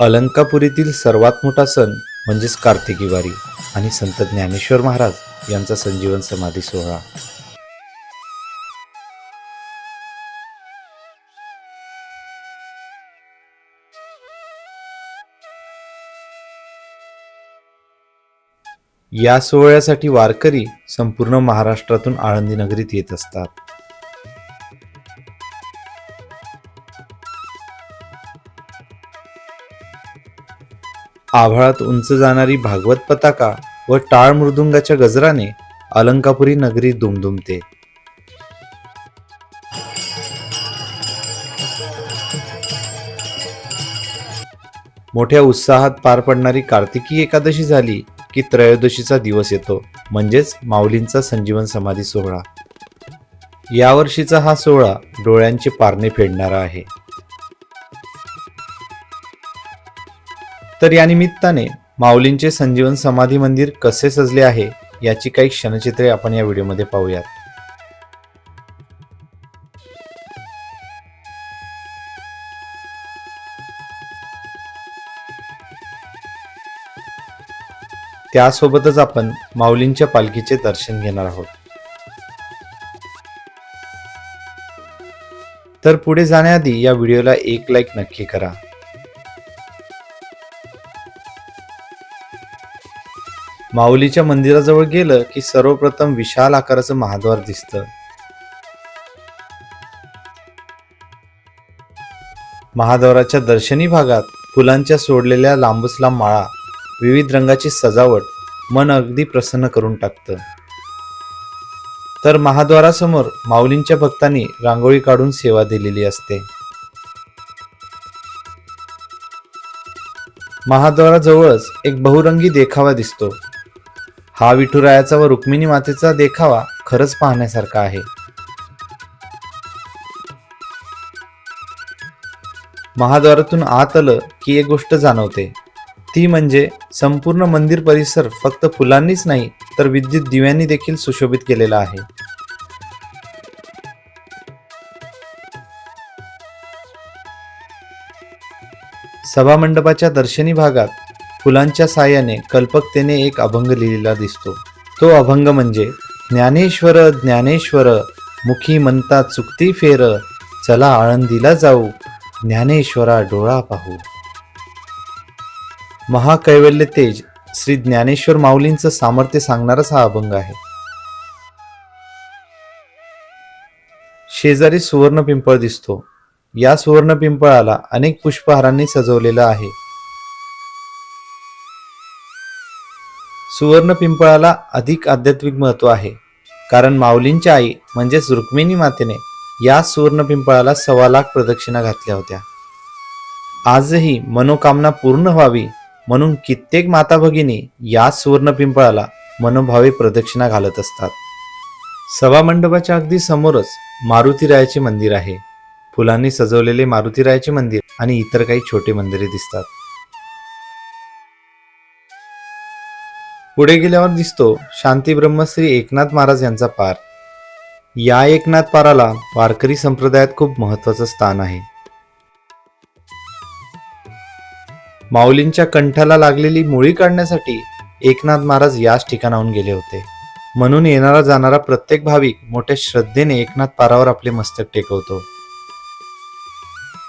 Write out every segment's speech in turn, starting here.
अलंकापुरीतील सर्वात मोठा सण म्हणजेच कार्तिकी वारी आणि संत ज्ञानेश्वर महाराज यांचा संजीवन समाधी सोहळा. या सोहळ्यासाठी वारकरी संपूर्ण महाराष्ट्रातून आळंदी नगरीत येत असतात. आभाळात उंच जाणारी भागवत पताका व टाळ मृदुंगाच्या गजराने अलंकापुरी नगरी दुमदुमते. मोठ्या उत्साहात पार पडणारी कार्तिकी एकादशी झाली की त्रयोदशीचा दिवस येतो म्हणजेच माऊलींचा संजीवन समाधी सोहळा. यावर्षीचा हा सोहळा डोळ्यांचे पारणे फेडणारा आहे. तर या निमित्ताने माऊलींचे संजीवन समाधी मंदिर कसे सजले आहे याची काही क्षणचित्रे आपण या व्हिडिओमध्ये पाहूयात. त्यासोबतच आपण माऊलींच्या पालखीचे दर्शन घेणार आहोत. तर पुढे जाण्याआधी या व्हिडिओला एक लाईक नक्की करा. माऊलीच्या मंदिराजवळ गेलं की सर्वप्रथम विशाल आकाराचं महाद्वार दिसतं. महाद्वाराच्या दर्शनी भागात फुलांच्या सोडलेल्या लांबच लांब माळा विविध रंगाची सजावट मन अगदी प्रसन्न करून टाकतं. तर महाद्वारासमोर माऊलींच्या भक्तांनी रांगोळी काढून सेवा दिलेली असते. महाद्वाराजवळच एक बहुरंगी देखावा दिसतो. हा विठुरायाचा व रुक्मिणी मातेचा देखावा खरंच पाहण्यासारखा आहे. महाद्वारातून आत आलं की एक गोष्ट जाणवते. ती म्हणजे संपूर्ण मंदिर परिसर फक्त फुलांनीच नाही तर विद्युत दिव्यांनी देखील सुशोभित केलेला आहे. सभामंडपाच्या दर्शनी भागात फुलांच्या साह्याने कल्पकतेने एक अभंग लिहिलेला दिसतो. तो अभंग म्हणजे ज्ञानेश्वर ज्ञानेश्वर मुखी म्हणता चुकती फेर चला आळंदीला जाऊ ज्ञानेश्वरा डोळा पाहू. महाकैवल्य तेज श्री ज्ञानेश्वर माऊलींचं सामर्थ्य सांगणाराच हा अभंग आहे. शेजारी सुवर्ण पिंपळ दिसतो. या सुवर्ण पिंपळाला अनेक पुष्पहारांनी सजवलेलं आहे. सुवर्ण पिंपळाला अधिक आध्यात्मिक महत्त्व आहे. कारण माऊलींच्या आई म्हणजेच रुक्मिणी मातेने या सुवर्ण पिंपळाला सव्वा लाख प्रदक्षिणा घातल्या होत्या. आजही मनोकामना पूर्ण व्हावी म्हणून कित्येक माता भगिनी या सुवर्ण पिंपळाला मनोभावे प्रदक्षिणा घालत असतात. सभामंडपाच्या अगदी समोरच मारुतीरायाचे मंदिर आहे. फुलांनी सजवलेले मारुतीरायाचे मंदिर आणि इतर काही छोटे मंदिरे दिसतात. पुढे गेल्यावर दिसतो शांती ब्रह्मश्री एकनाथ महाराज यांचा पार. या एकनाथ पाराला वारकरी संप्रदायात खूप महत्वाचं स्थान आहे. माऊलींच्या कंठाला लागलेली मुळी काढण्यासाठी एकनाथ महाराज याच ठिकाणाहून गेले होते. म्हणून येणारा जाणारा प्रत्येक भाविक मोठ्या श्रद्धेने एकनाथ पारावर आपले मस्तक टेकवतो.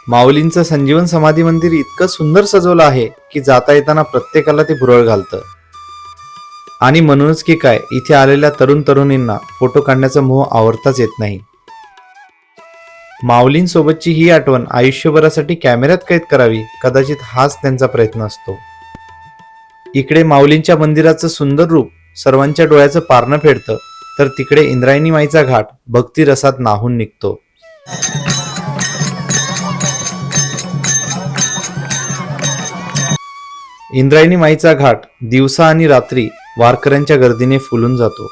माऊलींचं संजीवन समाधी मंदिर इतकं सुंदर सजवलं आहे की जाता येताना प्रत्येकाला ते भुरळ घालतं. आणि म्हणूनच की काय इथे आलेल्या तरुण तरुणींना फोटो काढण्याचा मोह आवरताच येत नाही. माऊलींसोबतची ही आठवण आयुष्यभरासाठी कॅमेऱ्यात कैद करावी कदाचित हाच त्यांचा प्रयत्न असतो. इकडे माऊलींच्या मंदिराचं सुंदर रूप सर्वांच्या डोळ्याचं पारणं फेडतं तर तिकडे इंद्रायणी माईचा घाट भक्ती रसात नाहून निघतो. इंद्रायणी माईचा घाट दिवसा आणि रात्री वारकऱ्यांच्या गर्दीने फुलून जातो.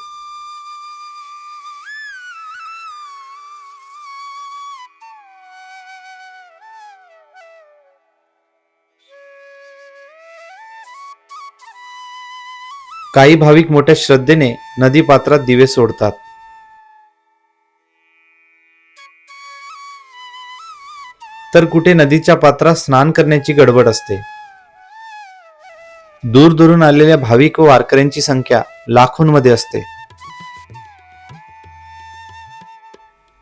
काही भाविक मोठ्या श्रद्धेने नदी पात्रात दिवे सोडतात. तर कुठे नदीच्या पात्रात स्नान करण्याची गडबड असते. दूरदूरून आलेल्या भाविक व वारकऱ्यांची संख्या लाखोंमध्ये असते.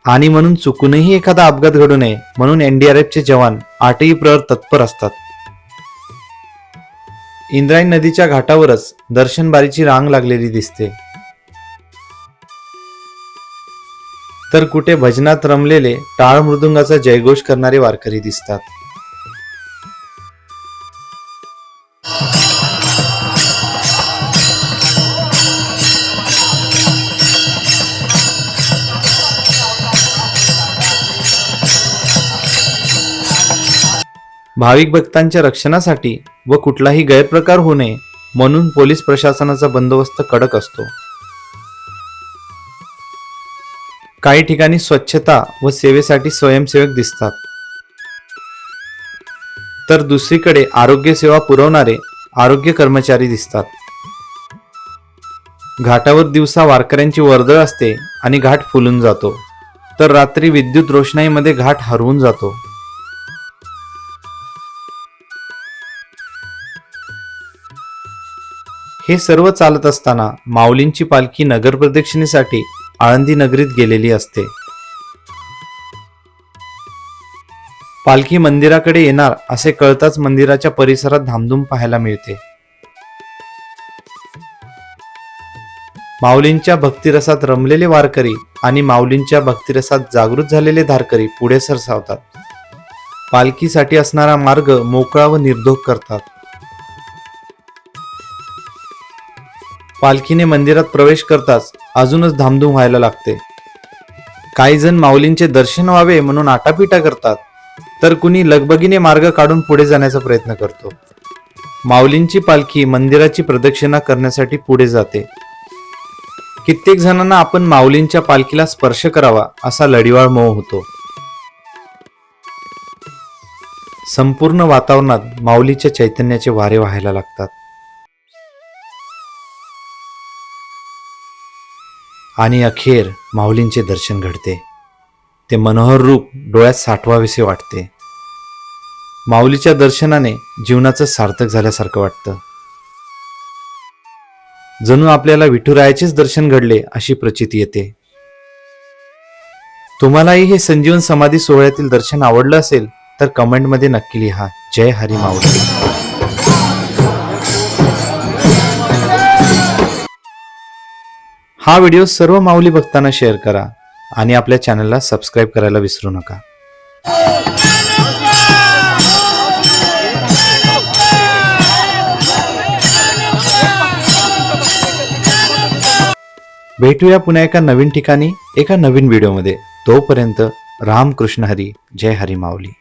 आणि म्हणून चुकूनही एखादा अपघात घडू नये म्हणून एनडीआरएफचे जवान आठही प्रहर तत्पर असतात. इंद्रायणी नदीच्या घाटावरच दर्शनबारीची रांग लागलेली दिसते. तर कुठे भजनात रमलेले टाळ मृदुंगाचा जयघोष करणारे वारकरी दिसतात. भाविक भक्तांच्या रक्षणासाठी व कुठलाही गैरप्रकार होऊ नये म्हणून पोलीस प्रशासनाचा बंदोबस्त कडक असतो. काही ठिकाणी स्वच्छता व सेवेसाठी स्वयंसेवक दिसतात. तर दुसरीकडे आरोग्य सेवा पुरवणारे आरोग्य कर्मचारी दिसतात. घाटावर दिवसा वारकऱ्यांची वर्दळ असते आणि घाट फुलून जातो. तर रात्री विद्युत रोषणाईमध्ये घाट हरवून जातो. हे सर्व चालत असताना माऊलींची पालखी नगर प्रदक्षिणेसाठी आळंदी नगरीत गेलेली असते. पालखी मंदिराकडे येणार असे कळताच मंदिराच्या परिसरात धामधूम पाहायला मिळते. माऊलींच्या भक्तिरसात रमलेले वारकरी आणि माऊलींच्या भक्तिरसात जागृत झालेले धारकरी पुढे सरसावतात. पालखीसाठी असणारा मार्ग मोकळा व निर्धोक करतात. पालखीने मंदिरात प्रवेश करताच अजूनच धामधूम व्हायला लागते. काही जण माऊलींचे दर्शन व्हावे म्हणून आटापिटा करतात तर कुणी लगबगीने मार्ग काढून पुढे जाण्याचा प्रयत्न करतो. माऊलींची पालखी मंदिराची प्रदक्षिणा करण्यासाठी पुढे जाते. कित्येक जणांना आपण माऊलींच्या पालखीला स्पर्श करावा असा लढिवाळ मोह होतो. संपूर्ण वातावरणात माऊलीच्या चैतन्याचे वारे व्हायला लागतात. आणि अखेर माऊलींचे दर्शन घडते. ते मनोहर रूप डोळ्यात साठवावेसे वाटते. माऊलीच्या दर्शनाने जीवनाचं सार्थक झाल्यासारखं वाटतं. जणू आपल्याला विठुरायाचेच दर्शन घडले अशी प्रचिती येते. तुम्हालाही हे संजीवन समाधी सोहळ्यातील दर्शन आवडलं असेल तर कमेंटमध्ये नक्की लिहा. जय हरी माऊली. हा व्हिडिओ सर्व माऊली भक्तांना शेअर करा आणि आपल्या चॅनलला सबस्क्राईब करायला विसरू नका. भेटूया पुन्हा एका नवीन ठिकाणी एका नवीन व्हिडिओमध्ये. तोपर्यंत राम कृष्ण हरी जय हरी माऊली.